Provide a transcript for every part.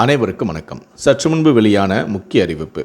அனைவருக்கும் வணக்கம். சற்று முன்பு வெளியான முக்கிய அறிவிப்பு.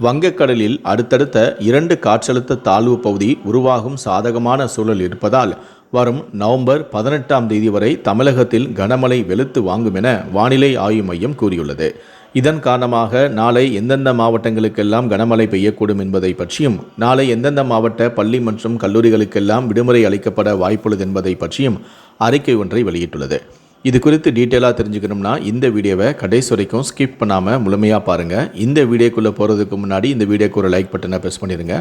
வங்கக்கடலில் அடுத்தடுத்த இரண்டு காற்றழுத்த தாழ்வு பகுதி உருவாகும் சாதகமான சூழல் இருப்பதால் வரும் நவம்பர் பதினெட்டாம் தேதி வரை தமிழகத்தில் கனமழை வெளுத்து வாங்கும் என வானிலை ஆய்வு மையம் கூறியுள்ளது. இதன் காரணமாக நாளை எந்தெந்த மாவட்டங்களுக்கெல்லாம் கனமழை பெய்யக்கூடும் என்பதை பற்றியும் நாளை எந்தெந்த மாவட்ட பள்ளி மற்றும் கல்லூரிகளுக்கெல்லாம் விடுமுறை அளிக்கப்பட வாய்ப்புள்ளது என்பதை பற்றியும் அறிக்கை ஒன்றை வெளியிட்டுள்ளது. இது குறித்து டீட்டெயிலாக தெரிஞ்சுக்கணும்னா இந்த வீடியோவை கடைசி வரைக்கும் ஸ்கிப் பண்ணாமல் முழுமையாக பாருங்கள் இந்த வீடியோக்குள்ளே போகிறதுக்கு முன்னாடி இந்த வீடியோக்கு ஒரு லைக் பட்டனை ப்ரெஸ் பண்ணிடுங்க.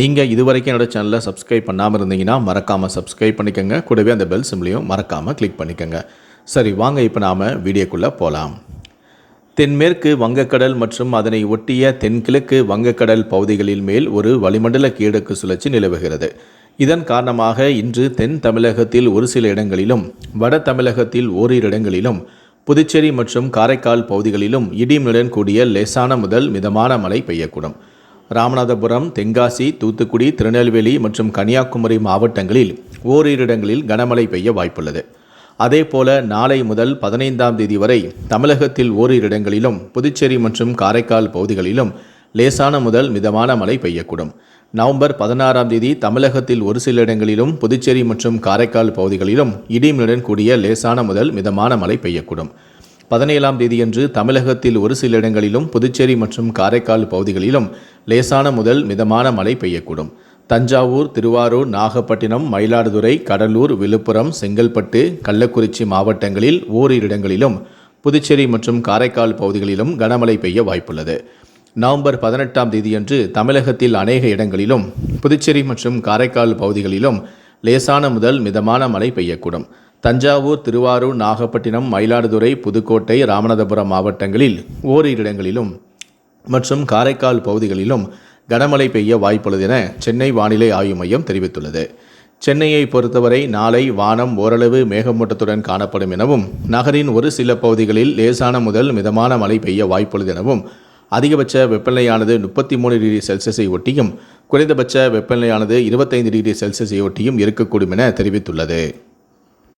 நீங்கள் இது வரைக்கும் என்னோட சேனலை சப்ஸ்கிரைப் பண்ணாமல் இருந்தீங்கன்னா மறக்காமல் சப்ஸ்கிரைப் பண்ணிக்கோங்க. கூடவே அந்த பெல் சிம்லையும் மறக்காமல் கிளிக் பண்ணிக்கோங்க. சரி வாங்க இப்போ நாம் வீடியோக்குள்ளே போகலாம் தென்மேற்கு வங்கக்கடல் மற்றும் அதனை ஒட்டிய தென்கிழக்கு வங்கக்கடல் பகுதிகளில் மேல் ஒரு வளிமண்டல கீழக்கு சுழற்சி நிலவுகிறது. இதன் காரணமாக இன்று தென் தமிழகத்தில் ஒரு சில இடங்களிலும் வட தமிழகத்தில் ஓரிரு இடங்களிலும் புதுச்சேரி மற்றும் காரைக்கால் பகுதிகளிலும் இடிமுடன் கூடிய லேசான முதல் மிதமான மழை பெய்யக்கூடும். ராமநாதபுரம் தென்காசி தூத்துக்குடி திருநெல்வேலி மற்றும் கன்னியாகுமரி மாவட்டங்களில் ஓரிரு இடங்களில் கனமழை பெய்ய வாய்ப்புள்ளது. அதேபோல நாளை முதல் பதினைந்தாம் தேதி வரை தமிழகத்தில் ஓரிரு இடங்களிலும் புதுச்சேரி மற்றும் காரைக்கால் பகுதிகளிலும் லேசான முதல் மிதமான மழை பெய்யக்கூடும். நவம்பர் பதினாறாம் தேதி தமிழகத்தில் ஒரு சில இடங்களிலும் புதுச்சேரி மற்றும் காரைக்கால் பகுதிகளிலும் இடியுடன் கூடிய லேசான முதல் மிதமான மழை பெய்யக்கூடும். பதினேழாம் தேதியன்று தமிழகத்தில் ஒரு சில இடங்களிலும் புதுச்சேரி மற்றும் காரைக்கால் பகுதிகளிலும் லேசான முதல் மிதமான மழை பெய்யக்கூடும். தஞ்சாவூர் திருவாரூர் நாகப்பட்டினம் மயிலாடுதுறை கடலூர் விழுப்புரம் செங்கல்பட்டு கள்ளக்குறிச்சி மாவட்டங்களில் ஓரிரு இடங்களிலும் புதுச்சேரி மற்றும் காரைக்கால் பகுதிகளிலும் கனமழை பெய்ய வாய்ப்புள்ளது. நவம்பர் பதினெட்டாம் தேதியன்று தமிழகத்தில் அநேக இடங்களிலும் புதுச்சேரி மற்றும் காரைக்கால் பகுதிகளிலும் லேசான முதல் மிதமான மழை பெய்யக்கூடும். தஞ்சாவூர் திருவாரூர் நாகப்பட்டினம் மயிலாடுதுறை புதுக்கோட்டை ராமநாதபுரம் மாவட்டங்களில் ஓரிரு இடங்களிலும் மற்றும் காரைக்கால் பகுதிகளிலும் கனமழை பெய்ய வாய்ப்புள்ளது என சென்னை வானிலை ஆய்வு மையம் தெரிவித்துள்ளது. சென்னையை பொறுத்தவரை நாளை வானம் ஓரளவு மேகமூட்டத்துடன் காணப்படும் எனவும் நகரின் ஒரு சில பகுதிகளில் லேசான முதல் மிதமான மழை பெய்ய வாய்ப்புள்ளது எனவும் அதிகபட்ச வெப்பநிலையானது முப்பத்தி மூணு டிகிரி செல்சியஸை ஒட்டியும் குறைந்தபட்ச வெப்பநிலையானது இருபத்தைந்து டிகிரி செல்சியஸை ஒட்டியும் இருக்கக்கூடும் என தெரிவித்துள்ளது.